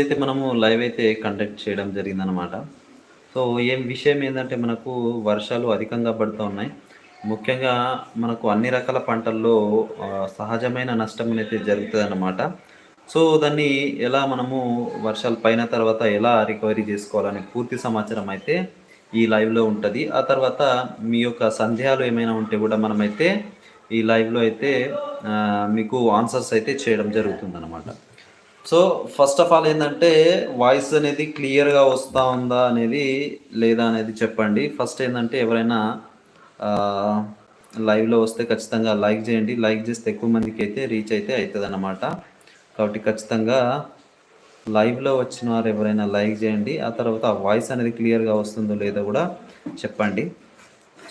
అయితే మనము లైవ్ అయితే కండక్ట్ చేయడం జరిగిందనమాట సో ఏం విషయం ఏంటంటే మనకు వర్షాలు అధికంగా పడుతూ ఉన్నాయి. ముఖ్యంగా మనకు అన్ని రకాల పంటల్లో సహజమైన నష్టం అనేది జరుగుతుంది అన్నమాట సో దాన్ని ఎలా మనము వర్షాలు పైన తర్వాత ఎలా రికవరీ చేసుకోవాలనే పూర్తి సమాచారం అయితే ఈ లైవ్లో ఉంటుంది. ఆ తర్వాత మీ యొక్క సందేహాలు ఏమైనా ఉంటే కూడా మనమైతే ఈ లైవ్లో అయితే మీకు ఆన్సర్స్ అయితే చేయడం జరుగుతుంది అనమాట సో ఫస్ట్ ఆఫ్ ఆల్ ఏంటంటే వాయిస్ అనేది క్లియర్గా వస్తూ ఉందా అనేది లేదా అనేది చెప్పండి. ఫస్ట్ ఏంటంటే ఎవరైనా లైవ్లో వస్తే ఖచ్చితంగా లైక్ చేయండి. లైక్ చేస్తే ఎక్కువ మందికి అయితే రీచ్ అయితే అవుతుంది అన్నమాట కాబట్టి ఖచ్చితంగా లైవ్లో వచ్చిన వారు ఎవరైనా లైక్ చేయండి. ఆ తర్వాత వాయిస్ అనేది క్లియర్గా వస్తుందో లేదో కూడా చెప్పండి.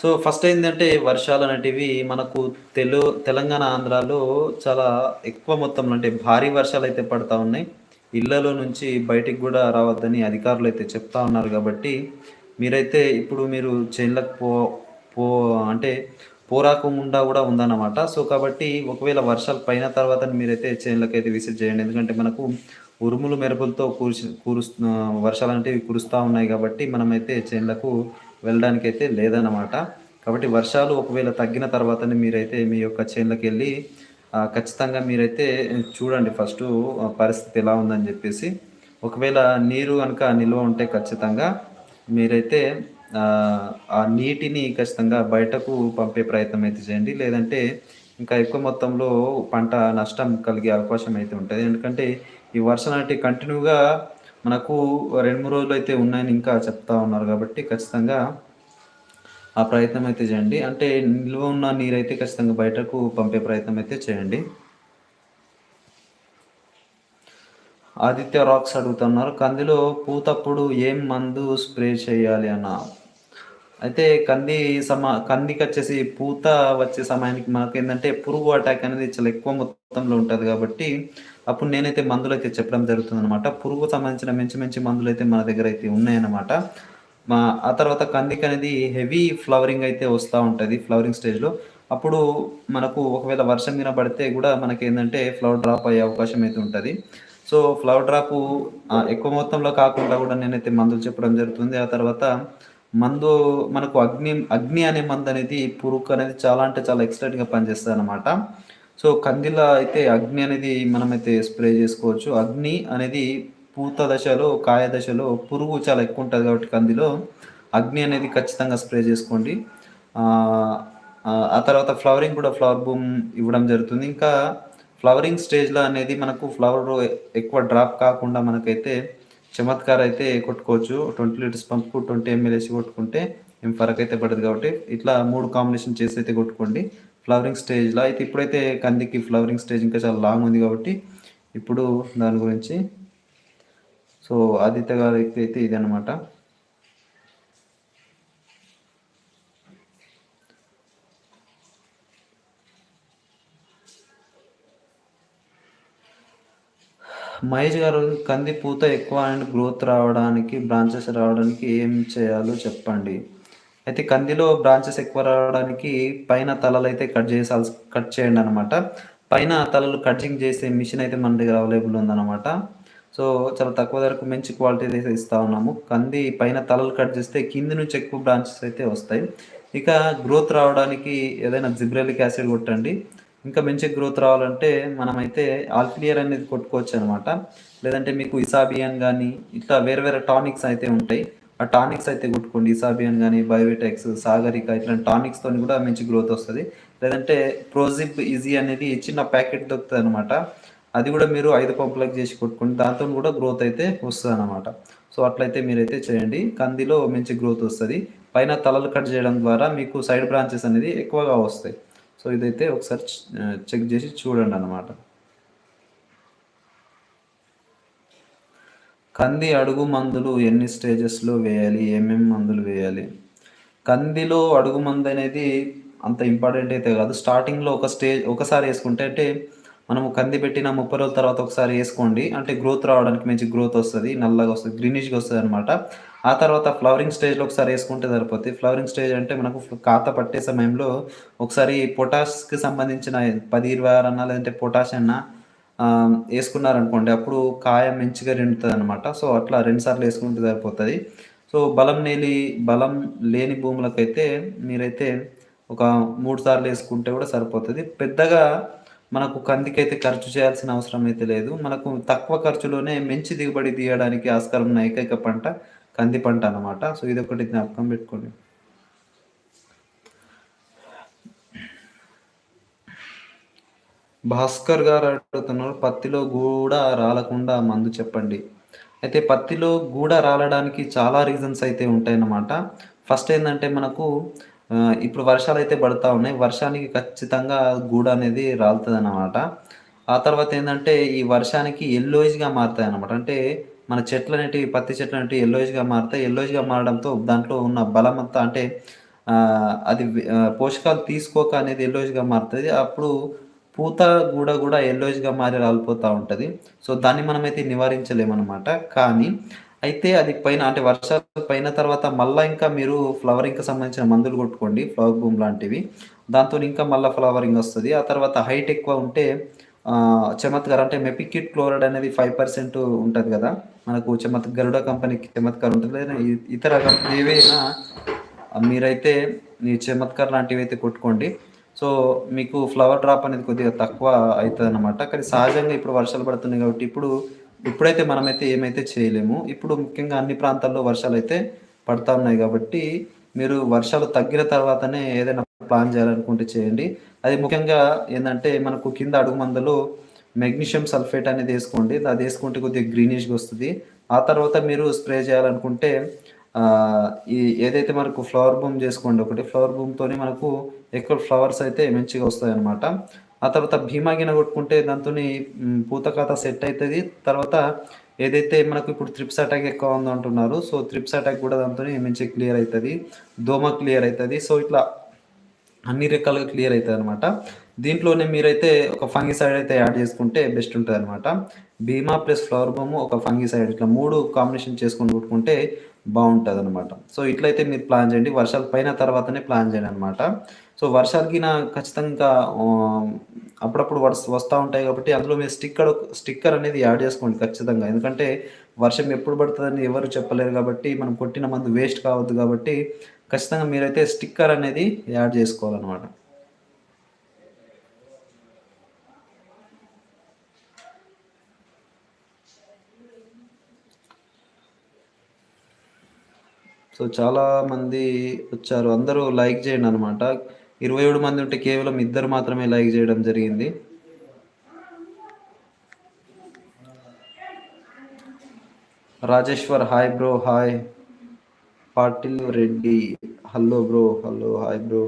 సో ఫస్ట్ ఏంటంటే వర్షాలు అనేటివి మనకు తెలు తెలంగాణ ఆంధ్రాలో చాలా ఎక్కువ మొత్తంలో అంటే భారీ వర్షాలు అయితే పడతా ఉన్నాయి. ఇళ్ళలో నుంచి బయటికి కూడా రావద్దని అధికారులు అయితే చెప్తా ఉన్నారు కాబట్టి మీరైతే ఇప్పుడు మీరు చేన్లకు పో పో అంటే పోరాకుండా కూడా ఉందన్నమాట. సో కాబట్టి ఒకవేళ వర్షాలు పైన తర్వాత మీరైతే చేన్లకు అయితే విసిట్ చేయండి. ఎందుకంటే మనకు ఉరుములు మెరుపులతో కూర్చు కూరుస్తు వర్షాలు అనేవి కురుస్తూ ఉన్నాయి కాబట్టి మనమైతే చేన్లకు వెళ్ళడానికి అయితే లేదన్నమాట. కాబట్టి వర్షాలు ఒకవేళ తగ్గిన తర్వాతనే మీరైతే మీ యొక్క చేన్లకు వెళ్ళి ఖచ్చితంగా మీరైతే చూడండి ఫస్ట్ పరిస్థితి ఎలా ఉందని చెప్పేసి. ఒకవేళ నీరు కనుక నిల్వ ఉంటే ఖచ్చితంగా మీరైతే ఆ, ఆ నీటిని ఖచ్చితంగా బయటకు పంపే ప్రయత్నం అయితే చేయండి. లేదంటే ఇంకా ఎక్కువ మొత్తంలో పంట నష్టం కలిగే అవకాశం అయితే ఉంటుంది. ఎందుకంటే ఈ వర్షం అంటే కంటిన్యూగా మనకు రెండు మూడు రోజులు అయితే ఉన్నాయని ఇంకా చెప్తా ఉన్నారు కాబట్టి ఖచ్చితంగా ఆ ప్రయత్నం అయితే చేయండి. అంటే నిల్వ ఉన్న నీరైతే ఖచ్చితంగా బయటకు పంపే ప్రయత్నం అయితే చేయండి. ఆదిత్య రాక్స్ అడుగుతున్నారు కందిలో పూతప్పుడు ఏం మందు స్ప్రే చేయాలి అన్న? అయితే కంది సమా కందికి వచ్చేసి పూత వచ్చే సమయానికి మనకు ఏంటంటే పురుగు అటాక్ అనేది చాలా ఎక్కువ మొత్తంలో ఉంటుంది కాబట్టి అప్పుడు నేనైతే మందులు అయితే చెప్పడం జరుగుతుంది అనమాట పురుగు సంబంధించిన మంచి మంచి మందులు అయితే మన దగ్గర అయితే ఉన్నాయన్నమాట. మా ఆ తర్వాత కందికి అనేది హెవీ ఫ్లవరింగ్ అయితే వస్తూ ఉంటుంది ఫ్లవరింగ్ స్టేజ్లో. అప్పుడు మనకు ఒకవేళ వర్షం మీద పడితే కూడా మనకి ఏంటంటే ఫ్లవర్ డ్రాప్ అయ్యే అవకాశం అయితే ఉంటుంది. సో ఫ్లవర్ డ్రాప్ ఎక్కువ మొత్తంలో కాకుండా కూడా నేనైతే మందులు చెప్పడం జరుగుతుంది. ఆ తర్వాత మందు మనకు అగ్ని అగ్ని అనే మందు అనేది పురుగు అనేది చాలా అంటే చాలా ఎక్సలెంట్గా పనిచేస్తుంది అనమాట సో కందిలో అయితే అగ్ని అనేది మనమైతే స్ప్రే చేసుకోవచ్చు. అగ్ని అనేది పూత దశలో కాయ దశలో పురుగు చాలా ఎక్కువ ఉంటుంది కాబట్టి కందిలో అగ్ని అనేది ఖచ్చితంగా స్ప్రే చేసుకోండి. ఆ, ఆ తర్వాత ఫ్లవరింగ్ కూడా ఫ్లవర్ బూమ్ ఇవ్వడం జరుగుతుంది. ఇంకా ఫ్లవరింగ్ స్టేజ్లో అనేది మనకు ఫ్లవర్ ఎక్కువ డ్రాప్ కాకుండా మనకైతే చమత్కార్ అయితే కొట్టుకోవచ్చు. ట్వంటీ లీటర్స్ పంప్కు ట్వంటీ ఎంఎల్ వేసి కొట్టుకుంటే ఏం ఫరక్ అయితే పడదు కాబట్టి ఇట్లా మూడు కాంబినేషన్ చేసి అయితే కొట్టుకోండి. ఫ్లవరింగ్ స్టేజ్లో అయితే ఇప్పుడైతే కందికి ఫ్లవరింగ్ స్టేజ్ ఇంకా చాలా లాంగ్ ఉంది కాబట్టి ఇప్పుడు దాని గురించి. సో ఆదిత్య గారికి అయితే ఇది అనమాట మహేష్ గారు కంది పూత ఎక్కువ అండ్ గ్రోత్ రావడానికి బ్రాంచెస్ రావడానికి ఏం చేయాలో చెప్పండి. అయితే కందిలో బ్రాంచెస్ ఎక్కువ రావడానికి పైన తలలు అయితే కట్ చేసాల్సి కట్ చేయండి అనమాట పైన తలలు కటింగ్ చేసే మిషన్ అయితే మన దగ్గర అవైలబుల్ ఉందన్నమాట. సో చాలా తక్కువ ధరకు మంచి క్వాలిటీ అయితే ఇస్తూ ఉన్నాము. కంది పైన తలలు కట్ చేస్తే కింది నుంచి ఎక్కువ బ్రాంచెస్ అయితే వస్తాయి. ఇక గ్రోత్ రావడానికి ఏదైనా జిబ్రెలిక్ యాసిడ్ కొట్టండి. ఇంకా మంచి గ్రోత్ రావాలంటే మనమైతే ఆల్క్లియర్ అనేది కొట్టుకోవచ్చు అనమాట లేదంటే మీకు ఇసాబియన్ కానీ ఇట్లా వేరే వేరే టానిక్స్ అయితే ఉంటాయి. ఆ టానిక్స్ అయితే కొట్టుకోండి ఇసాబియన్ కానీ బయోటెక్స్ సాగరిక ఇట్లాంటి టానిక్స్ తోని కూడా మంచి గ్రోత్ వస్తుంది. లేదంటే ప్రోజిప్ ఈజీ అనేది చిన్న ప్యాకెట్ దొరుకుతుంది అనమాట అది కూడా మీరు ఐదు పంపులకు చేసి కొట్టుకోండి దాంతో కూడా గ్రోత్ అయితే వస్తుంది అనమాట సో అట్లయితే మీరైతే చేయండి. కందిలో మంచి గ్రోత్ వస్తుంది. పైన తలలు కట్ చేయడం ద్వారా మీకు సైడ్ బ్రాంచెస్ అనేది ఎక్కువగా వస్తాయి. సో ఇదైతే ఒకసారి చెక్ చేసి చూడండి అనమాట కంది అడుగు మందులు ఎన్ని స్టేజెస్లో వేయాలి? ఏమేమి మందులు వేయాలి? కందిలో అడుగు మందు అనేది అంత ఇంపార్టెంట్ అయితే కాదు. స్టార్టింగ్లో ఒక స్టేజ్ ఒకసారి వేసుకుంటే అంటే మనము కంది పెట్టిన ముప్పై రోజుల తర్వాత ఒకసారి వేసుకోండి. అంటే గ్రోత్ రావడానికి మంచి గ్రోత్ వస్తుంది నల్లగా వస్తుంది గ్రీనిష్గా వస్తుంది అనమాట ఆ తర్వాత ఫ్లవరింగ్ స్టేజ్లో ఒకసారి వేసుకుంటే సరిపోతుంది ఫ్లవరింగ్ స్టేజ్ అంటే మనకు కాత పట్టే సమయంలో ఒకసారి పొటాష్కి సంబంధించిన పది ఇరవై ఆరు అన్నా లేదంటే పొటాష్ అన్నా ఆహ్, ఏసుకున్నారనుకోండి అప్పుడు కాయ మంచిగా రెండుతదనమాట. సో, అట్లా 2 సార్లు సరిపోతుంది సరిపోతది. సో, బలం నేలి బలం లేని భూములకైతే మీరైతే ఒక 3 సార్లు వేసుకుంటే గూడా సరిపోతది. పెద్దగా మనకు కందికైతే ఖర్చు చేయాల్సిన అవసరం అయితే లేదు. మనకు తక్కువ ఖర్చులోనే మంచి దిగుబడి తీయడానికి ఆస్కారం ఉన్న ఏకైక పంట కంది పంట అనమాట సో, ఇదొకటి జ్ఞాపకం పెట్టుకోండి. భాస్కర్ గారు అడుగుతున్నారు. పత్తిలో గూడ రాలకుండా మందు చెప్పండి. అయితే పత్తిలో గూడ రాలడానికి చాలా రీజన్స్ అయితే ఉంటాయన్నమాట. ఫస్ట్ ఏంటంటే మనకు ఇప్పుడు వర్షాలు అయితే పడతా ఉన్నాయి. వర్షానికి ఖచ్చితంగా గూడ అనేది రాలుతుంది అన్నమాట ఆ తర్వాత ఏంటంటే ఈ వర్షానికి ఎల్లోయిజ్గా మారుతాయి అన్నమాట అంటే మన చెట్లనేటివి పత్తి చెట్లనేటివి ఎల్లోయిజ్గా మారతాయి. ఎల్లోయిజ్గా మారడంతో దాంట్లో ఉన్న బలమంతా అంటే అది పోషకాలు తీసుకోక అనేది ఎల్లోయిజ్గా మారుతుంది అప్పుడు పూత గూడ కూడా యెల్లోయిష్‌గా మారి రాలిపోతూ ఉంటుంది సో, దాన్ని మనమైతే నివారించలేమనమాట. కానీ అయితే అది పైన అంటే వర్షాలు పైన తర్వాత మళ్ళీ ఇంకా మీరు ఫ్లవరింగ్‌కి సంబంధించిన మందులు కొట్టుకోండి. ఫ్లవర్ బూమ్ లాంటివి. దాంతోని ఇంకా మళ్ళీ ఫ్లవరింగ్ వస్తుంది ఆ తర్వాత హైట్ ఎక్కువ ఉంటే ఆహ్, చమత్కార్ అంటే మెపిక్విడ్ క్లోరైడ్ అనేది ఫైవ్ పర్సెంట్ ఉంటుంది కదా మనకు చమత్ గరుడ కంపెనీకి చమత్కార్ ఉంటుంది ఇతర కంపెనీ ఏవైనా మీరైతే ఈ చమత్కార్ అయితే కొట్టుకోండి. సో, మీకు ఫ్లవర్ డ్రాప్ అనేది కొద్దిగా తక్కువ అయితదనమాట. కానీ సహజంగా ఇప్పుడు వర్షాలు పడుతున్నాయి కాబట్టి ఇప్పుడు ఇప్పుడైతే మనమైతే ఏమైతే చేయలేము. ఇప్పుడు ముఖ్యంగా అన్ని ప్రాంతాల్లో వర్షాలైతే పడతా ఉన్నాయి కాబట్టి మీరు వర్షాలు తగ్గిన తర్వాతనే ఏదైనా ప్లాన్ చేయాలనుకుంటే చేయండి. అది ముఖ్యంగా ఏంటంటే మనకు కింద అడుగు మందులో మెగ్నీషియం సల్ఫేట్ అనేది వేసుకోండి అది వేసుకుంటే కొద్దిగా గ్రీనిష్‌గా వస్తుంది ఆ తర్వాత మీరు స్ప్రే చేయాలనుకుంటే ఈ ఏదైతే మనకు ఫ్లవర్ బూమ్ చేసుకోండి ఒకటి. ఫ్లవర్ బూమ్తోనే మనకు ఎక్కువ ఫ్లవర్స్ అయితే మంచిగా వస్తాయి అనమాట ఆ తర్వాత భీమా గిన కొట్టుకుంటే దాంతోని పూత ఖాతా సెట్ అవుతుంది తర్వాత ఏదైతే మనకు ఇప్పుడు త్రిప్స్ అటాక్ ఎక్కువ ఉందంటున్నారు. సో, త్రిప్స్ అటాక్ కూడా దాంతోని మంచి క్లియర్ అవుతుంది దోమ క్లియర్ అవుతుంది సో, ఇట్లా అన్ని రకాలుగా క్లియర్ అవుతుంది అనమాట దీంట్లోనే మీరైతే ఒక ఫంగిసైడ్ అయితే యాడ్ చేసుకుంటే బెస్ట్ ఉంటుంది అనమాట భీమా ప్లస్ ఫ్లవర్ బొమ్మ ఒక ఫంగిసైడ్ ఇట్లా మూడు కాంబినేషన్ చేసుకొని కొట్టుకుంటే బాగుంటుంది అనమాట సో, ఇట్లయితే మీరు ప్లాన్ చేయండి. వర్షాలు పైన తర్వాతనే ప్లాన్ చేయండి అనమాట సో, వర్షాలకి నా ఖచ్చితంగా అప్పుడప్పుడు వర్ష వస్తూ ఉంటాయి కాబట్టి అందులో మీరు స్టిక్కర్ స్టిక్కర్ అనేది యాడ్ చేసుకోండి ఖచ్చితంగా. ఎందుకంటే వర్షం ఎప్పుడు పడుతుందని ఎవరు చెప్పలేరు కాబట్టి మనం కొట్టిన మందు వేస్ట్ కావద్దు కాబట్టి ఖచ్చితంగా మీరైతే స్టిక్కర్ అనేది యాడ్ చేసుకోవాలనమాట. సో, చాలా మంది వచ్చారు. అందరూ లైక్ చేయండనమాట. 27 మంది ఉంటే కేవలం ఇద్దరు మాత్రమే లైక్ చేయడం జరిగింది. Rajeshwar hi bro hi. Patil Reddy hello bro hello hi bro.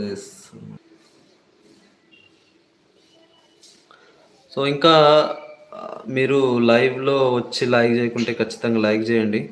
చేస్తున్నా. సో, ఇంకా మీరు లైవ్‌లో వచ్చి లైక్ చేయకుంటే ఖచ్చితంగా లైక్ చేయండి.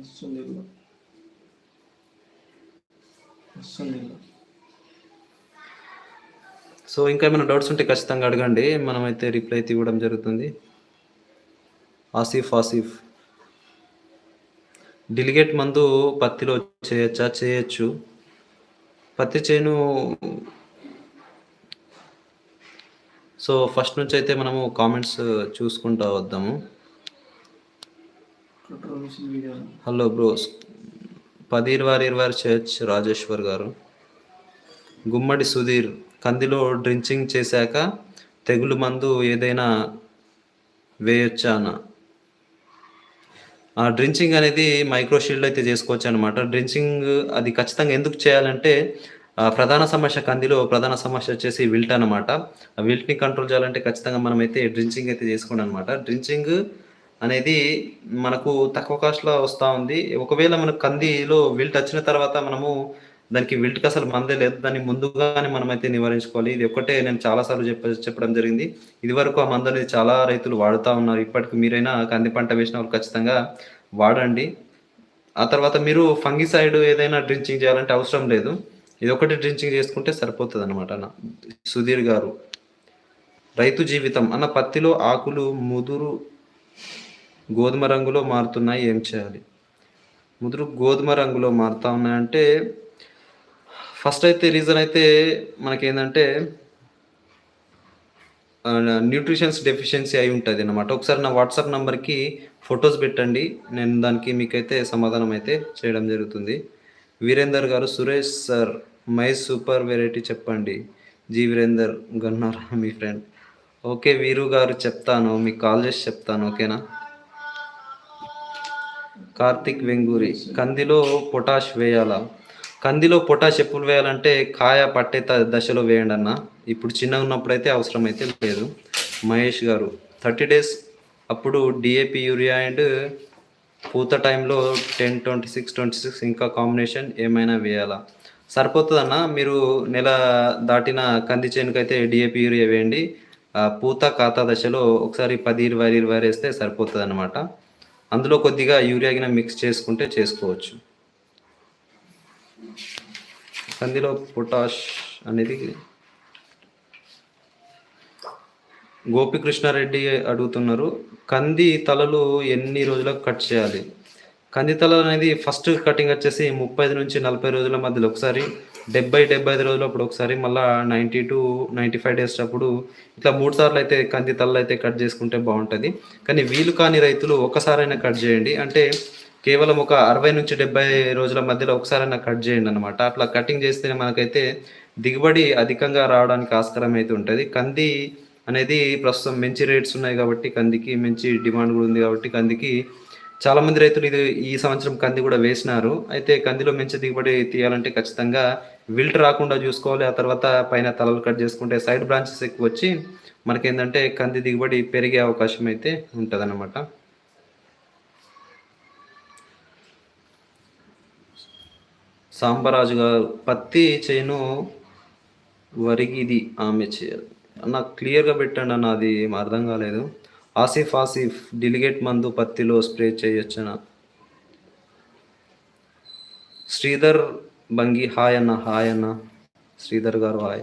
వస్తుంది వస్తుంది సో, ఇంకా ఏమైనా డౌట్స్ ఉంటే ఖచ్చితంగా అడగండి. మనమైతే రిప్లై అయితే ఇవ్వడం జరుగుతుంది. ఆసిఫ్ ఆసిఫ్. డిలిగేట్ మందు పత్తిలో చేయొచ్చా? చేయొచ్చు. పత్తి చేను సో, ఫస్ట్ నుంచి అయితే మనము కామెంట్స్ చూసుకుంటా వద్దాము. Hello bros. పది ఇరవై ఇరవై చర్చ్ రాజేశ్వర్ గారు. గుమ్మడి సుధీర్. కందిలో డ్రించింగ్ చేశాక తెగులు మందు ఏదైనా వేయొచ్చా అన్న? ఆ డ్రించింగ్ అనేది మైక్రో షీల్డ్ అయితే చేసుకోవచ్చు అనమాట డ్రించింగ్ అది ఖచ్చితంగా ఎందుకు చేయాలంటే ఆ, ప్రధాన సమస్య కందిలో ప్రధాన సమస్య వచ్చేసి విల్ట్ అనమాట ఆ విల్ట్ని కంట్రోల్ చేయాలంటే ఖచ్చితంగా మనం అయితే డ్రించింగ్ అయితే చేసుకోండి అనమాట డ్రించింగ్ అనేది మనకు తక్కువ కాస్ట్లో వస్తూ ఉంది. ఒకవేళ మనకు కందిలో విల్ట్ వచ్చిన తర్వాత మనము దానికి విల్ట్కి అసలు మందే లేదు. దాన్ని ముందుగానే మనం అయితే నివారించుకోవాలి. ఇది ఒక్కటే నేను చాలాసార్లు చెప్ప చెప్పడం జరిగింది. ఇది వరకు ఆ మందు అనేది చాలా రైతులు వాడుతూ ఉన్నారు. ఇప్పటికి మీరైనా కంది పంట వేసిన వాళ్ళు ఖచ్చితంగా వాడండి. ఆ తర్వాత మీరు ఫంగిసైడ్ ఏదైనా డ్రించింగ్ చేయాలంటే అవసరం లేదు. ఇది ఒకటి డ్రించింగ్ చేసుకుంటే సరిపోతుంది అనమాట సుధీర్ గారు రైతు జీవితం అన్న పత్తిలో ఆకులు ముదురు గోధుమ రంగులో మారుతున్నాయి ఏం చేయాలి? ముదురు గోధుమ రంగులో మారుతా ఉన్నాయంటే ఫస్ట్ అయితే రీజన్ అయితే మనకేంటంటే న్యూట్రిషన్స్ డెఫిషియన్సీ అయి ఉంటుంది అనమాట ఒకసారి నా వాట్సాప్ నెంబర్కి ఫొటోస్ పెట్టండి. నేను దానికి మీకైతే సమాధానం అయితే చేయడం జరుగుతుంది. వీరేందర్ గారు Suresh sir my super variety చెప్పండి. జీ వీరేందర్ గన్నారా మీ ఫ్రెండ్? ఓకే వీరు గారు చెప్తాను మీకు కాల్ చేసి చెప్తాను ఓకేనా? కార్తిక్ వెంగూరి. కందిలో పొటాష్ వేయాలా? కందిలో పొటాష్ ఎప్పుడు వేయాలంటే కాయ పట్టే త- దశలో వేయండి అన్న. ఇప్పుడు చిన్నగా ఉన్నప్పుడు అయితే అవసరం అయితే లేదు. మహేష్ గారు థర్టీ డేస్ అప్పుడు డిఏపి యూరియా అండ్ పూత టైంలో ten twenty six twenty six ఇంకా కాంబినేషన్ ఏమైనా వేయాలా? సరిపోతుందన్న. మీరు నెల దాటిన కంది చేనుకు అయితే డిఏపి యూరియా వేయండి. పూత ఖాతా దశలో ఒకసారి పది ఇరవై ఇరవై వేస్తే సరిపోతుంది అనమాట అందులో కొద్దిగా యూరియా గిన మిక్స్ చేసుకుంటే చేసుకోవచ్చు. కందిలో పొటాష్ అనేది గోపికృష్ణారెడ్డి అడుగుతున్నారు కంది తలలు ఎన్ని రోజులకు కట్ చేయాలి? కంది తల అనేది ఫస్ట్ కటింగ్ వచ్చేసి ముప్పై నుంచి నలభై రోజుల మధ్యలో ఒకసారి డెబ్బై డెబ్బై ఐదు రోజులు అప్పుడు ఒకసారి మళ్ళీ ninety two ninety five days అప్పుడు ఇట్లా మూడు సార్లు అయితే కంది తలలు అయితే కట్ చేసుకుంటే బాగుంటుంది. కానీ వీలు కాని రైతులు ఒకసారైనా కట్ చేయండి. అంటే కేవలం ఒక అరవై నుంచి డెబ్బై రోజుల మధ్యలో ఒకసారైనా కట్ చేయండి అనమాట అట్లా కటింగ్ చేస్తేనే మనకైతే దిగుబడి అధికంగా రావడానికి ఆస్కారం అయితే ఉంటుంది. కంది అనేది ప్రస్తుతం మంచి రేట్స్ ఉన్నాయి కాబట్టి కందికి మంచి డిమాండ్ కూడా ఉంది కాబట్టి కందికి చాలా మంది రైతులు ఇది ఈ సంవత్సరం కంది కూడా వేసినారు. అయితే కందిలో మంచి దిగుబడి తీయాలంటే ఖచ్చితంగా విల్ట్ రాకుండా చూసుకోవాలి. ఆ తర్వాత పైన తలలు కట్ చేసుకుంటే సైడ్ బ్రాంచెస్ ఎక్కువ వచ్చి మనకేంటంటే కంది దిగుబడి పెరిగే అవకాశం అయితే ఉంటుందన్నమాట. సాంబరాజు గారు పత్తి చేను వరిగిది ఆమె చేయాలి అన్న క్లియర్గా పెట్టండి అన్న అది అర్థం కాలేదు. ఆసిఫ్ ఆసిఫ్ డిలిగేట్ మందు పత్తిలో స్ప్రే చేయొచ్చన? శ్రీధర్ బంగి హాయ్ అన్న హాయ్ అన్న. శ్రీధర్ గారు హాయ్.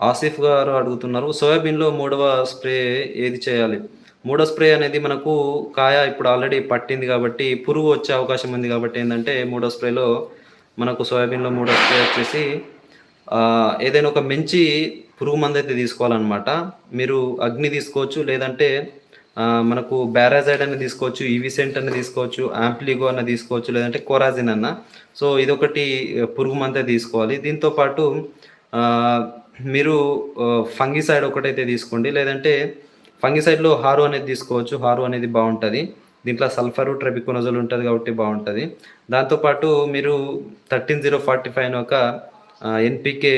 ఆసిఫ్ గారు అడుగుతున్నారు సోయాబీన్లో మూడవ స్ప్రే ఏది చేయాలి? మూడో స్ప్రే అనేది మనకు కాయ ఇప్పుడు ఆల్రెడీ పట్టింది కాబట్టి పురుగు వచ్చే అవకాశం ఉంది కాబట్టి ఏంటంటే మూడో స్ప్రేలో మనకు సోయాబీన్లో మూడో స్ప్రే వచ్చేసి ఏదైనా ఒక మంచి పురుగు మందు అయితే తీసుకోవాలన్నమాట. మీరు అగ్ని తీసుకోవచ్చు లేదంటే మనకు బ్యారాజైడ్ అని తీసుకోవచ్చు ఈవిసెంట్ అని తీసుకోవచ్చు యాంప్లిగో అన్న తీసుకోవచ్చు లేదంటే కోరాజిన్ అన్న. సో ఇదొకటి పురుగు మందే తీసుకోవాలి. దీంతో పాటు మీరు ఫంగిసైడ్ ఒకటైతే తీసుకోండి. లేదంటే ఫంగిసైడ్లో హారు అనేది తీసుకోవచ్చు. హారు అనేది బాగుంటుంది. దీంట్లో సల్ఫరు ట్రెబికోనజోల్ ఉంటుంది కాబట్టి బాగుంటుంది. దాంతోపాటు మీరు థర్టీన్ జీరో ఫార్టీ ఫైవ్ ఒక ఎన్పికే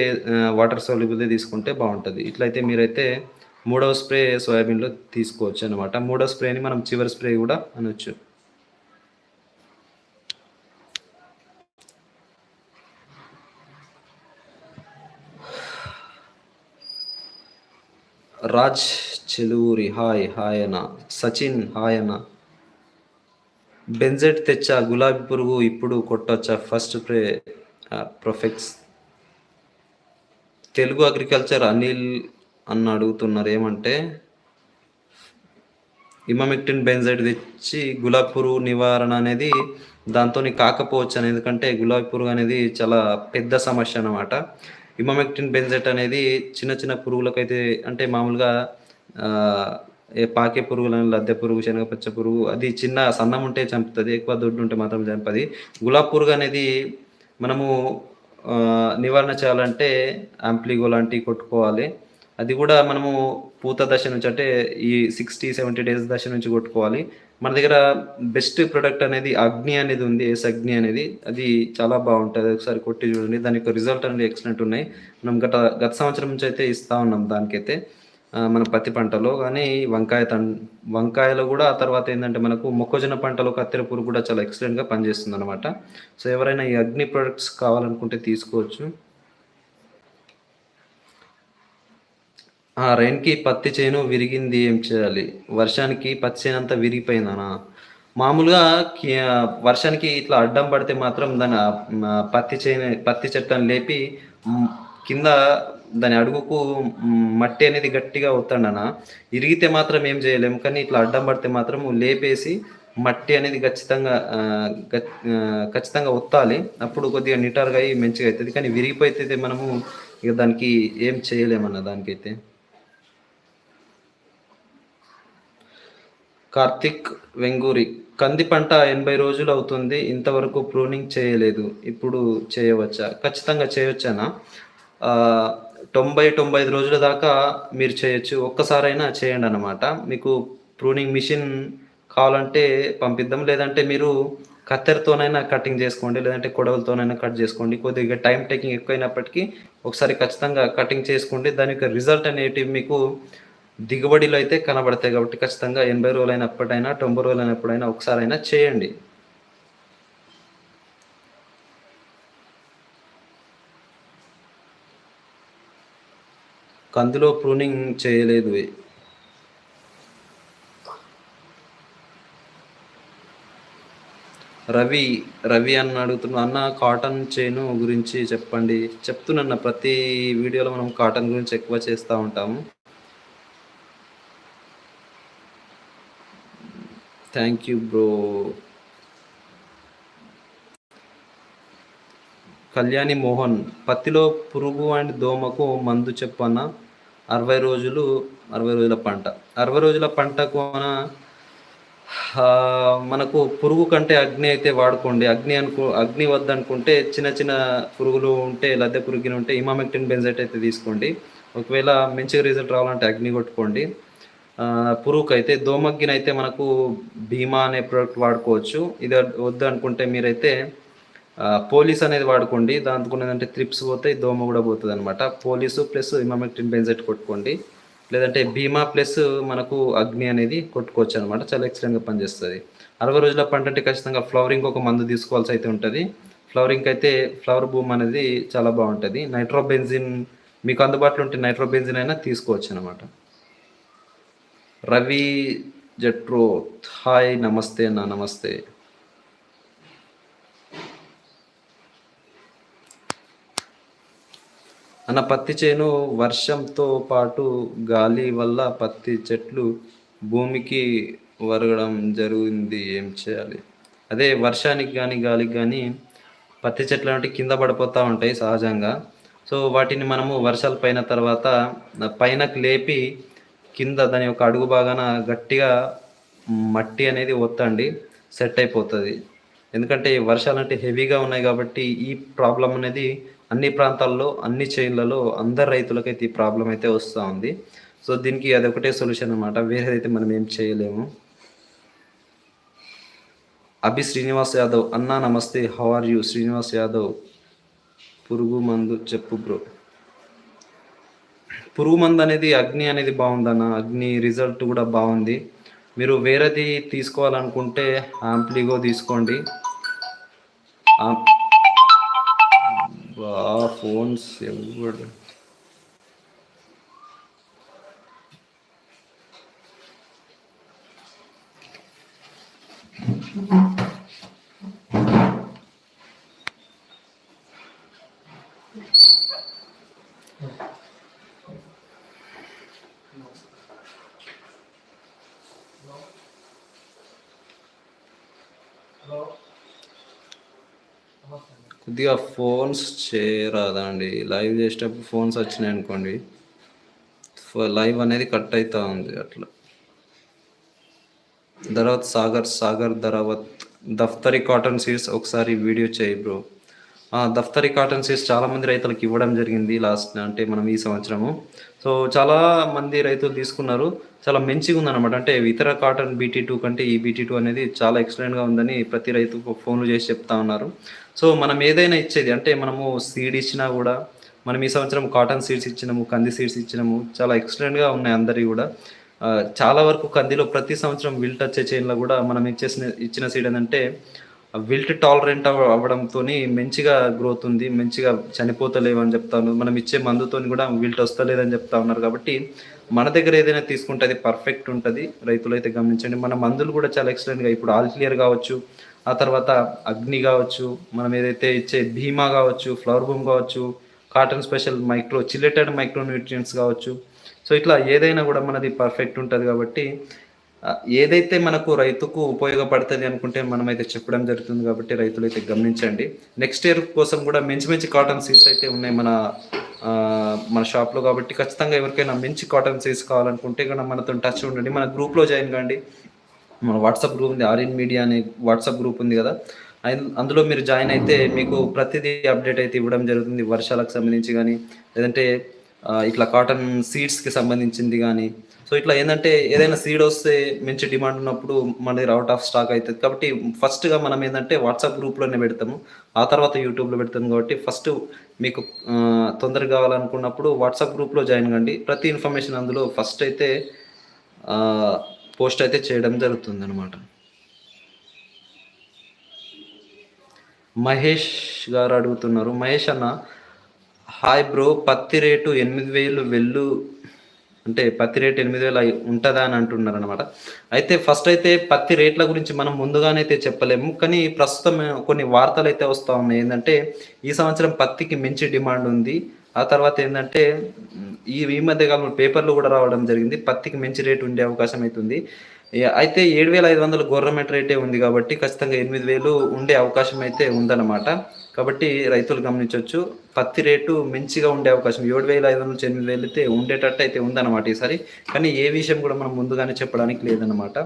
వాటర్ సోల్యుబుల్ తీసుకుంటే బాగుంటుంది. ఇట్లయితే మీరైతే మూడవ స్ప్రే సోయాబీన్లో తీసుకోవచ్చు అనమాట మూడవ స్ప్రేని మనం చివరి స్ప్రే కూడా అనొచ్చు. రాజ్ చెలూరి హాయ్ హాయ్ అన్న సచిన్ హాయ్ అన్న బెంజెట్ తెచ్చా గులాబీ పురుగు ఇప్పుడు కొట్టొచ్చా? First spray profex. Telugu agriculture Anil అన్న అడుగుతున్నారు ఏమంటే ఇమమెక్టిన్ బెంజైడ్ తెచ్చి గులాబీ పురుగు నివారణ అనేది దాంతో కాకపోవచ్చు అని ఎందుకంటే గులాబీ పురుగు అనేది చాలా పెద్ద సమస్య అన్నమాట. ఇమమెక్టిన్ బెంజెట్ అనేది చిన్న చిన్న పురుగులకైతే అంటే మామూలుగా ఏ పాకే పురుగులను లద్దె పురుగు శనగపచ్చ పురుగు అది చిన్న సన్నం ఉంటే చంపుతుంది ఎక్కువ దొడ్డు ఉంటే మాత్రం చంపది. గులాబీ పురుగు అనేది మనము నివారణ చేయాలంటే ఆంప్లిగో లాంటివి కొట్టుకోవాలి. అది కూడా మనము పూత దశ నుంచి అంటే ఈ సిక్స్టీ సెవెంటీ డేస్ దశ నుంచి కొట్టుకోవాలి. మన దగ్గర బెస్ట్ ప్రొడక్ట్ అనేది అగ్ని అనేది ఉంది ఎస్ అగ్ని అనేది. అది చాలా బాగుంటుంది. ఒకసారి కొట్టి చూడండి. దాని యొక్క రిజల్ట్ అనేది ఎక్సలెంట్ ఉన్నాయి. మనం గత గత సంవత్సరం నుంచి అయితే ఇస్తా ఉన్నాం దానికైతే. మన పత్తి పంటలో కానీ వంకాయ తన్ వంకాయలో కూడా ఆ తర్వాత ఏంటంటే మనకు మొక్కజొన్న పంటలో కత్తెర పురుగు కూడా చాలా ఎక్సలెంట్గా పనిచేస్తుంది అనమాట సో ఎవరైనా ఈ అగ్ని ప్రొడక్ట్స్ కావాలనుకుంటే తీసుకోవచ్చు. ఆ రైన్కి పత్తి చేను విరిగింది ఏం చేయాలి? వర్షానికి పత్తి చేను అంతా విరిగిపోయిందనా? మామూలుగా వర్షానికి ఇట్లా అడ్డం పడితే మాత్రం దాని పత్తి చేను పత్తి చెట్లను లేపి కింద దాని అడుగుకు మట్టి అనేది గట్టిగా ఒత్తండనా? ఇరిగితే మాత్రం ఏం చేయలేము కానీ ఇట్లా అడ్డం పడితే మాత్రం లేపేసి మట్టి అనేది ఖచ్చితంగా ఖచ్చితంగా ఒత్తాలి. అప్పుడు కొద్దిగా నిటారుగా అయ్యి మంచిగా అవుతుంది కానీ విరిగిపోతే మనము ఇక దానికి ఏం చేయలేమన్న దానికైతే. కార్తిక్ వెంగూరి కంది పంట ఎనభై రోజులు అవుతుంది. ఇంతవరకు ప్రూనింగ్ చేయలేదు. ఇప్పుడు చేయవచ్చా? ఖచ్చితంగా చేయవచ్చానా తొంభై తొంభై ఐదు రోజుల దాకా మీరు చేయొచ్చు. ఒక్కసారైనా చేయండి అనమాట మీకు ప్రూనింగ్ మిషన్ కావాలంటే పంపిద్దాం. లేదంటే మీరు కత్తెరతోనైనా కటింగ్ చేసుకోండి. లేదంటే కొడవలతోనైనా కట్ చేసుకోండి. కొద్దిగా టైం టేకింగ్ ఎక్కువైనప్పటికీ ఒకసారి ఖచ్చితంగా కటింగ్ చేసుకోండి. దాని యొక్క రిజల్ట్ అనేటివి మీకు దిగుబడిలో అయితే కనబడతాయి కాబట్టి ఖచ్చితంగా ఎనభై రోజులు అయినప్పుడైనా తొంభై రోజులు అయినప్పుడైనా ఒకసారైనా చేయండి. కందిలో ప్రూనింగ్ చేయలేదు. రవి రవి అన్న అడుగుతున్నా అన్న కాటన్ చేను గురించి చెప్పండి. చెప్తున్నా ప్రతి వీడియోలో మనం కాటన్ గురించి ఎక్కువ చేస్తూ ఉంటాము thank you bro Kalyani Mohan పత్తిలో పురుగు అండ్ దోమకు మందు చెప్పన్నా అరవై రోజులు అరవై రోజుల పంట. అరవై రోజుల పంట కోన మనకు పురుగు కంటే అగ్ని అయితే వాడుకోండి. అగ్ని అనుకో అగ్ని వద్దనుకుంటే చిన్న చిన్న పురుగులు ఉంటే లద్దె పురుగులు ఉంటే ఇమామెక్టిన్ బెంజైట్ అయితే తీసుకోండి. ఒకవేళ మంచిగా రిజల్ట్ రావాలంటే అగ్ని కొట్టుకోండి. ఆ, పురుగుకు అయితే దోమగ్గిన అయితే మనకు భీమా అనే ప్రోడక్ట్ వాడుకోవచ్చు. ఇది వద్దు అనుకుంటే మీరైతే పోలీస్ అనేది వాడుకోండి. దాంతో ఏంటంటే త్రిప్స్ పోతే దోమ కూడా పోతుంది అనమాట పోలీసు ప్లస్ ఇమామెక్టిన్ బెంజెట్ కొట్టుకోండి. లేదంటే భీమా ప్లస్ మనకు అగ్ని అనేది కొట్టుకోవచ్చు అనమాట చాలా ఎక్సలెంట్గా పనిచేస్తుంది. అరవై రోజుల పంట అంటే ఖచ్చితంగా ఫ్లవరింగ్ ఒక మందు తీసుకోవాల్సి అయితే ఉంటుంది. ఫ్లవరింగ్ అయితే ఫ్లవర్ బూమ్ అనేది చాలా బాగుంటుంది. నైట్రోబెంజిన్ మీకు అందుబాటులో ఉంటే నైట్రోబెంజిన్ అయినా తీసుకోవచ్చు అనమాట రవి జట్రో హాయ్ నమస్తే నా నమస్తే. అన్న పత్తి చేను వర్షంతో పాటు గాలి వల్ల పత్తి చెట్లు భూమికి వరగడం జరిగింది. ఏం చేయాలి? అదే వర్షానికి కానీ గాలికి కానీ పత్తి చెట్లు అంటే కింద పడిపోతూ ఉంటాయి సహజంగా. సో వాటిని మనము వర్షాలు పైన తర్వాత పైనకి లేపి కింద దాని యొక్క అడుగు భాగాన గట్టిగా మట్టి అనేది ఒత్తండి సెట్ అయిపోతుంది. ఎందుకంటే వర్షాలు అంటే హెవీగా ఉన్నాయి కాబట్టి ఈ ప్రాబ్లం అనేది అన్ని ప్రాంతాల్లో అన్ని చైన్లలో అందరు రైతులకైతే ఈ ప్రాబ్లం అయితే వస్తూ ఉంది. సో దీనికి అది ఒకటే సొల్యూషన్ అనమాట వేరేదైతే మనం ఏం చేయలేము. అభి శ్రీనివాస్ యాదవ్ అన్నా నమస్తే how are you Srinivas Yadav పురుగు మందు చెప్పు బ్రో పురుగు మందు అనేది అగ్ని అనేది బాగుందన్న అగ్ని రిజల్ట్ కూడా బాగుంది. మీరు వేరేది తీసుకోవాలనుకుంటే ఆంప్లిగో తీసుకోండి. బా ఫోన్స్ ఎవడు కొద్దిగా ఫోన్స్ చేయరాదండి. లైవ్ చేసేటప్పుడు ఫోన్స్ వచ్చినాయి అనుకోండి. లైవ్ అనేది కట్ అవుతా ఉంది అట్లా. ధరావత్ సాగర్ సాగర్ ధరావత్ దఫ్తరి కాటన్ సీడ్స్ ఒకసారి వీడియో చేయి బ్రో. దఫ్తరి కాటన్ సీడ్స్ చాలా మంది రైతులకు ఇవ్వడం జరిగింది లాస్ట్ అంటే మనం ఈ సంవత్సరము. సో చాలా మంది రైతులు తీసుకున్నారు. చాలా మంచిగా ఉందన్నమాట. అంటే ఇతర కాటన్ బీటీ టూ కంటే ఈ బీటీ టూ అనేది చాలా ఎక్సలెంట్గా ఉందని ప్రతి రైతు ఫోన్లు చేసి చెప్తా ఉన్నారు. సో మనం ఏదైనా ఇచ్చేది అంటే మనము సీడ్ ఇచ్చినా కూడా మనం ఈ సంవత్సరం కాటన్ సీడ్స్ ఇచ్చినాము కంది సీడ్స్ ఇచ్చినాము చాలా ఎక్సలెంట్గా ఉన్నాయి అందరి కూడా. చాలా వరకు కందిలో ప్రతి సంవత్సరం విల్ట్ వచ్చే చైన్లో కూడా మనం ఇచ్చేసిన ఇచ్చిన సీడ్ ఏంటంటే విల్ట్ టాలరెంట్ అవ్వడంతో మంచిగా గ్రోత్ ఉంది మంచిగా చనిపోతలేవు అని చెప్తాను. మనం ఇచ్చే మందుతో కూడా విల్ట్ వస్తలేదని చెప్తా ఉన్నారు కాబట్టి మన దగ్గర ఏదైనా తీసుకుంటే అది పర్ఫెక్ట్ ఉంటుంది. రైతులు అయితే గమనించండి. మన మందులు కూడా చాలా ఎక్సలెంట్గా ఇప్పుడు ఆల్ క్లియర్ కావచ్చు. ఆ తర్వాత అగ్ని కావచ్చు మనం ఏదైతే ఇచ్చే భీమా కావచ్చు ఫ్లవర్ బూమ్ కావచ్చు cotton special micro chelated micronutrients కావచ్చు. సో ఇట్లా ఏదైనా కూడా మనది పర్ఫెక్ట్ ఉంటుంది కాబట్టి ఏదైతే మనకు రైతుకు ఉపయోగపడుతుంది అనుకుంటే మనమైతే చెప్పడం జరుగుతుంది కాబట్టి రైతులు అయితే గమనించండి. నెక్స్ట్ ఇయర్ కోసం కూడా మంచి మంచి కాటన్ సీడ్స్ అయితే ఉన్నాయి మన మన షాప్లో కాబట్టి ఖచ్చితంగా ఎవరికైనా మంచి కాటన్ సీడ్స్ కావాలనుకుంటే కూడా మనతో టచ్ ఉండండి. మన గ్రూప్లో జాయిన్ కాండి. మన వాట్సాప్ గ్రూప్ ఉంది ఆర్ఎన్ మీడియా అనే వాట్సాప్ గ్రూప్ ఉంది కదా. అందులో మీరు జాయిన్ అయితే మీకు ప్రతిదీ అప్డేట్ అయితే ఇవ్వడం జరుగుతుంది. వర్షాలకు సంబంధించి కానీ లేదంటే ఇట్లా కాటన్ సీడ్స్కి సంబంధించింది కానీ సో ఇట్లా ఏంటంటే ఏదైనా సీడ్ వస్తే మంచి డిమాండ్ ఉన్నప్పుడు మన దగ్గర అవుట్ ఆఫ్ స్టాక్ అవుతుంది కాబట్టి ఫస్ట్గా మనం ఏంటంటే వాట్సాప్ గ్రూప్లోనే పెడతాము. ఆ తర్వాత యూట్యూబ్లో పెడతాము కాబట్టి ఫస్ట్ మీకు తొందరగా కావాలనుకున్నప్పుడు వాట్సాప్ గ్రూప్లో జాయిన్ కండి. ప్రతి ఇన్ఫర్మేషన్ అందులో ఫస్ట్ అయితే పోస్ట్ అయితే చేయడం జరుగుతుంది అనమాట మహేష్ గారు అడుగుతున్నారు. మహేష్ అన్న హాయ్ బ్రో పత్తి రేటు ఎనిమిది వేలు వెళ్ళు అంటే పత్తి రేటు ఎనిమిది వేలు ఉంటుందా అని అంటున్నారు అనమాట అయితే ఫస్ట్ అయితే పత్తి రేట్ల గురించి మనం ముందుగానే అయితే చెప్పలేము. కానీ ప్రస్తుతం కొన్ని వార్తలు అయితే వస్తూ ఉన్నాయి. ఏంటంటే ఈ సంవత్సరం పత్తికి మంచి డిమాండ్ ఉంది. ఆ తర్వాత ఏంటంటే ఈ ఈ మధ్య కాలంలో పేపర్లు కూడా రావడం జరిగింది. పత్తికి మంచి రేటు ఉండే అవకాశం అవుతుంది అయితే ఏడు వేల ఐదు వందలు గవర్నమెంట్ రేటే ఉంది కాబట్టి ఖచ్చితంగా ఎనిమిది వేలు ఉండే అవకాశం అయితే ఉందన్నమాట. కాబట్టి రైతులు గమనించవచ్చు పత్తి రేటు మంచిగా ఉండే అవకాశం. ఏడు వేల ఐదు వందల ఎనిమిది వేలు అయితే ఉండేటట్టు అయితే ఉందన్నమాట ఈసారి. కానీ ఏ విషయం కూడా మనం ముందుగానే చెప్పడానికి లేదన్నమాట.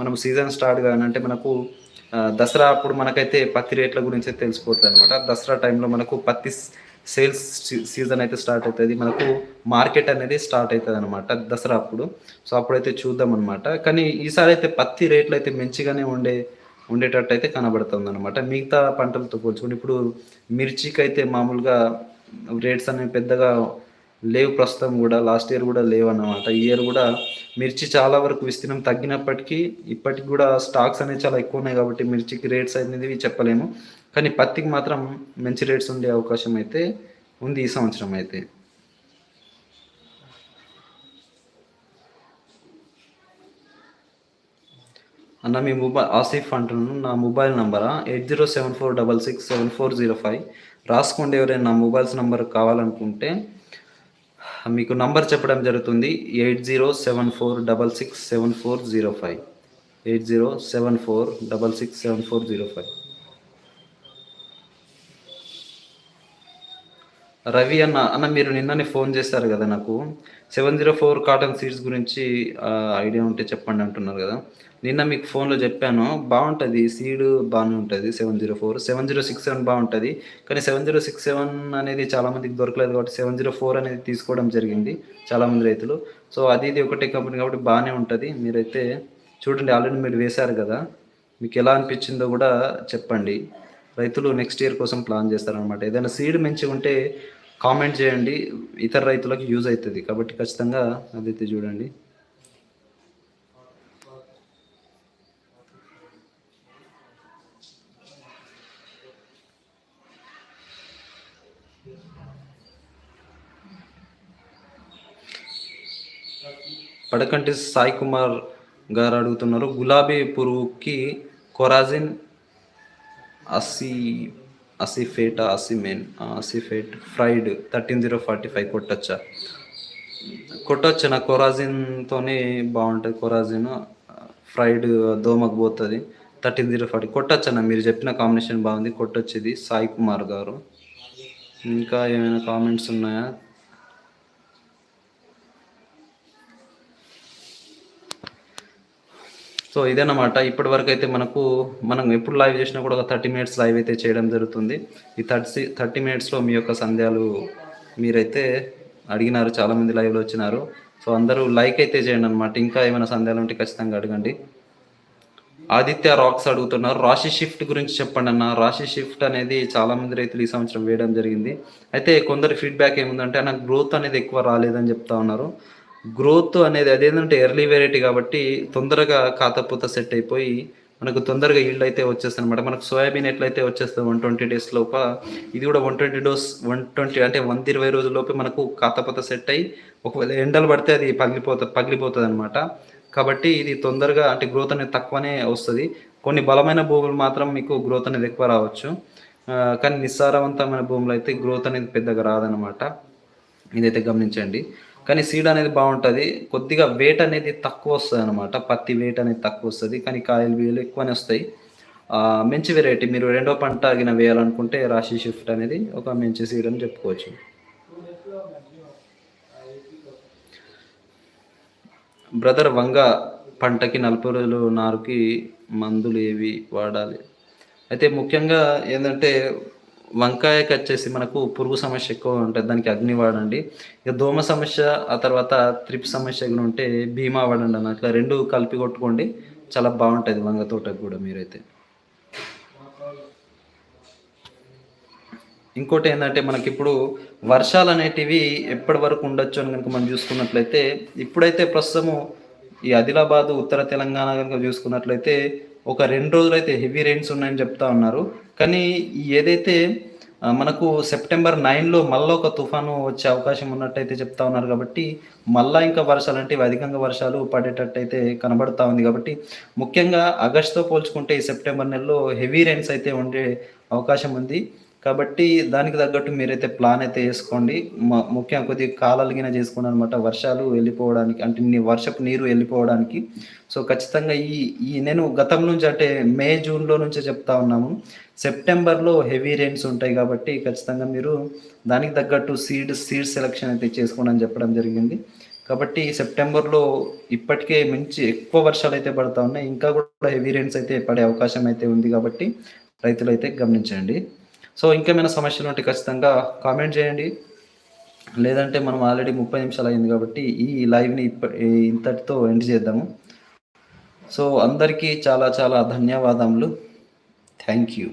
మనం సీజన్ స్టార్ట్ కానంటే మనకు దసరా అప్పుడు మనకైతే పత్తి రేట్ల గురించి తెలిసిపోతుంది అనమాట దసరా టైంలో మనకు పత్తి సేల్స్ సీజన్ అయితే స్టార్ట్ అవుతుంది. మనకు మార్కెట్ అనేది స్టార్ట్ అవుతుంది అనమాట దసరా అప్పుడు. సో అప్పుడైతే చూద్దాం అనమాట కానీ ఈసారి అయితే పత్తి రేట్లు అయితే మంచిగానే ఉండే ఉండేటట్టు అయితే కనబడుతుంది అనమాట మిగతా పంటలతో పోల్చుకుంటే ఇప్పుడు మిర్చికి అయితే మామూలుగా రేట్స్ అనేవి పెద్దగా లేవు ప్రస్తుతం కూడా లాస్ట్ ఇయర్ కూడా లేవు అన్నమాట ఈ ఇయర్ కూడా మిర్చి చాలా వరకు విస్తీర్ణం తగ్గినప్పటికీ ఇప్పటికి కూడా స్టాక్స్ అనేవి చాలా ఎక్కువ ఉన్నాయి కాబట్టి మిర్చికి రేట్స్ అనేది చెప్పలేము. కానీ పత్తికి మాత్రం మంచి రేట్స్ ఉండే అవకాశం అయితే ఉంది ఈ సంవత్సరం అయితే. అన్న మీ మొబైల్ ఆసిఫ్ అంటున్నాను. నా mobile నంబరా? Eight zero seven four double six seven four zero five. రాసుకోండి ఎవరైనా నా మొబైల్స్ నంబర్ కావాలనుకుంటే మీకు నంబర్ చెప్పడం జరుగుతుంది. Eight zero seven four double six seven four zero five. Eight zero seven four double six seven four zero five. Ravi అన్న అన్న మీరు నిన్ననే ఫోన్ చేశారు కదా నాకు. Seven zero four cotton seeds గురించి ఐడియా ఉంటే చెప్పండి అంటున్నారు కదా. నిన్న మీకు ఫోన్లో చెప్పాను బాగుంటుంది సీడ్ బాగానే ఉంటుంది seven zero four. Seven zero six seven బాగుంటుంది కానీ సెవెన్ జీరో సిక్స్ సెవెన్ అనేది చాలామందికి దొరకలేదు కాబట్టి సెవెన్ జీరో ఫోర్ అనేది తీసుకోవడం జరిగింది చాలామంది రైతులు. సో అది ఇది ఒకటే కంపెనీ కాబట్టి బాగానే ఉంటుంది. మీరైతే చూడండి ఆల్రెడీ మీరు వేశారు కదా. మీకు ఎలా అనిపించిందో కూడా చెప్పండి. రైతులు నెక్స్ట్ ఇయర్ కోసం ప్లాన్ చేస్తారనమాట ఏదైనా సీడ్ మంచిగా ఉంటే కామెంట్ చేయండి. ఇతర రైతులకు యూజ్ అవుతుంది. కాబట్టి ఖచ్చితంగా అదైతే చూడండి. పడకంటి సాయి కుమార్ గారు అడుగుతున్నారు గులాబీ పురుగుకి కొరాజిన్ అసి అసిఫేట్ అసిమెన్ అసిఫేట్ ఫ్రైడ్ థర్టీన్ జీరో ఫార్టీ ఫైవ్ కొట్టచ్చా? కొట్టచ్చు నా కొరాజిన్తోనే బాగుంటుంది కొరాజిన్ ఫ్రైడ్ దోమకు పోతుంది థర్టీన్ జీరో ఫార్టీ. కొట్టచ్చన్న మీరు చెప్పిన కాంబినేషన్ బాగుంది కొట్టొచ్చేది సాయి కుమార్ గారు. ఇంకా ఏమైనా కామెంట్స్ ఉన్నాయా? సో సో ఇదన్నమాట. ఇప్పటి వరకు అయితే మనకు మనం ఎప్పుడు లైవ్ చేసినా కూడా ఒక థర్టీ మినిట్స్ లైవ్ అయితే చేయడం జరుగుతుంది. ఈ థర్టీ థర్టీ మినిట్స్లో మీ యొక్క సందేహాలు మీరైతే అడిగినారు చాలామంది లైవ్లో వచ్చినారు. సో అందరూ లైక్ అయితే చేయండి అనమాట ఇంకా ఏమైనా సందేహాలు ఉంటే ఖచ్చితంగా అడగండి. ఆదిత్య రాక్స్ అడుగుతున్నారు. రాశి షిఫ్ట్ గురించి చెప్పండి అన్న. రాశి షిఫ్ట్ అనేది చాలా మంది రైతులు ఈ సంవత్సరం వేయడం జరిగింది. అయితే కొందరు ఫీడ్బ్యాక్ ఏముందంటే నాకు గ్రోత్ అనేది ఎక్కువ రాలేదని చెప్తా ఉన్నారు. గ్రోత్ అనేది అదేంటంటే ఎర్లీ వెరైటీ కాబట్టి తొందరగా కాతపూత సెట్ అయిపోయి మనకు తొందరగా ఈల్డ్ అయితే వచ్చేస్తుంది అనమాట మనకు సోయాబీన్ ఎట్లయితే వచ్చేస్తుంది వన్ ట్వంటీ డేస్ లోప ఇది కూడా one twenty dose one twenty అంటే వన్ ఇరవై రోజుల లోపే మనకు కాతపూత సెట్ అయ్యి ఒకవేళ ఎండలు పడితే అది పగిలిపోతుంది పగిలిపోతుంది అనమాట కాబట్టి ఇది తొందరగా అంటే గ్రోత్ అనేది తక్కువనే వస్తుంది. కొన్ని బలమైన భూములు మాత్రం మీకు గ్రోత్ అనేది ఎక్కువ రావచ్చు. కానీ నిస్సారవంతమైన భూములు అయితే గ్రోత్ అనేది పెద్దగా రాదనమాట ఇదైతే గమనించండి. కానీ సీడ్ అనేది బాగుంటుంది. కొద్దిగా వెయిట్ అనేది తక్కువ వస్తుంది అనమాట పత్తి వెయిట్ అనేది తక్కువ వస్తుంది. కానీ కాయలు వేలు ఎక్కువనే వస్తాయి. మంచి వెరైటీ మీరు రెండో పంట గిన వేయాలనుకుంటే రాశి షిఫ్ట్ అనేది ఒక మంచి సీడ్ అని చెప్పుకోవచ్చు. బ్రదర్ వంగ పంటకి నలభై రోజులు నారుకి మందులు ఏవి వాడాలి? అయితే ముఖ్యంగా ఏంటంటే వంకాయకి వచ్చేసి మనకు పురుగు సమస్య ఎక్కువ ఉంటుంది దానికి అగ్ని వాడండి. ఇక దోమ సమస్య ఆ తర్వాత త్రిప్ సమస్య కూడా ఉంటే భీమా వాడండి అన్న ఇట్లా రెండు కలిపి కొట్టుకోండి. చాలా బాగుంటుంది వంగ తోటకు కూడా మీరైతే. ఇంకోటి ఏంటంటే మనకి ఇప్పుడు వర్షాలు అనేటివి ఎప్పటి వరకు ఉండొచ్చు అని కనుక మనం చూసుకున్నట్లయితే ఇప్పుడైతే ప్రస్తుతము ఈ ఆదిలాబాదు ఉత్తర తెలంగాణ కనుక చూసుకున్నట్లయితే ఒక రెండు రోజులు అయితే హెవీ రెయిన్స్ ఉన్నాయని చెప్తా ఉన్నారు. కానీ ఏదైతే మనకు సెప్టెంబర్ నైన్లో మళ్ళీ ఒక తుఫాను వచ్చే అవకాశం ఉన్నట్టయితే చెప్తా ఉన్నారు కాబట్టి మళ్ళా ఇంకా వర్షాలు అంటే అధికంగా వర్షాలు పడేటట్టయితే కనబడతా ఉంది కాబట్టి ముఖ్యంగా ఆగస్టుతో పోల్చుకుంటే ఈ సెప్టెంబర్ నెలలో హెవీ రైన్స్ అయితే ఉండే అవకాశం ఉంది. కాబట్టి దానికి తగ్గట్టు మీరైతే ప్లాన్ అయితే వేసుకోండి. మ- ముఖ్యంగా కొద్దిగా కాలలిగిన చేసుకోండి అనమాట వర్షాలు వెళ్ళిపోవడానికి అంటే నీ వర్షపు నీరు వెళ్ళిపోవడానికి. సో ఖచ్చితంగా ఈ ఈ నేను గతం నుంచి అంటే మే జూన్లో నుంచే చెప్తా ఉన్నాము. సెప్టెంబర్లో హెవీ రెయిన్స్ ఉంటాయి కాబట్టి ఖచ్చితంగా మీరు దానికి తగ్గట్టు సీడ్ సీడ్ సెలెక్షన్ అయితే చేసుకోండి అని చెప్పడం జరిగింది. కాబట్టి సెప్టెంబర్లో ఇప్పటికే మంచి ఎక్కువ వర్షాలు అయితే పడతా ఉన్నాయి. ఇంకా కూడా హెవీ రెయిన్స్ అయితే పడే అవకాశం అయితే ఉంది కాబట్టి రైతులు అయితే గమనించండి. సో ఇంకేమైనా సమస్యలు ఉంటే ఖచ్చితంగా కామెంట్ చేయండి. లేదంటే మనం ఆల్రెడీ ముప్పై నిమిషాలు అయింది కాబట్టి ఈ లైవ్ని ఇప్ప ఇంతటితో ఎండ్ చేద్దాము. సో అందరికీ చాలా చాలా ధన్యవాదములు. Thank you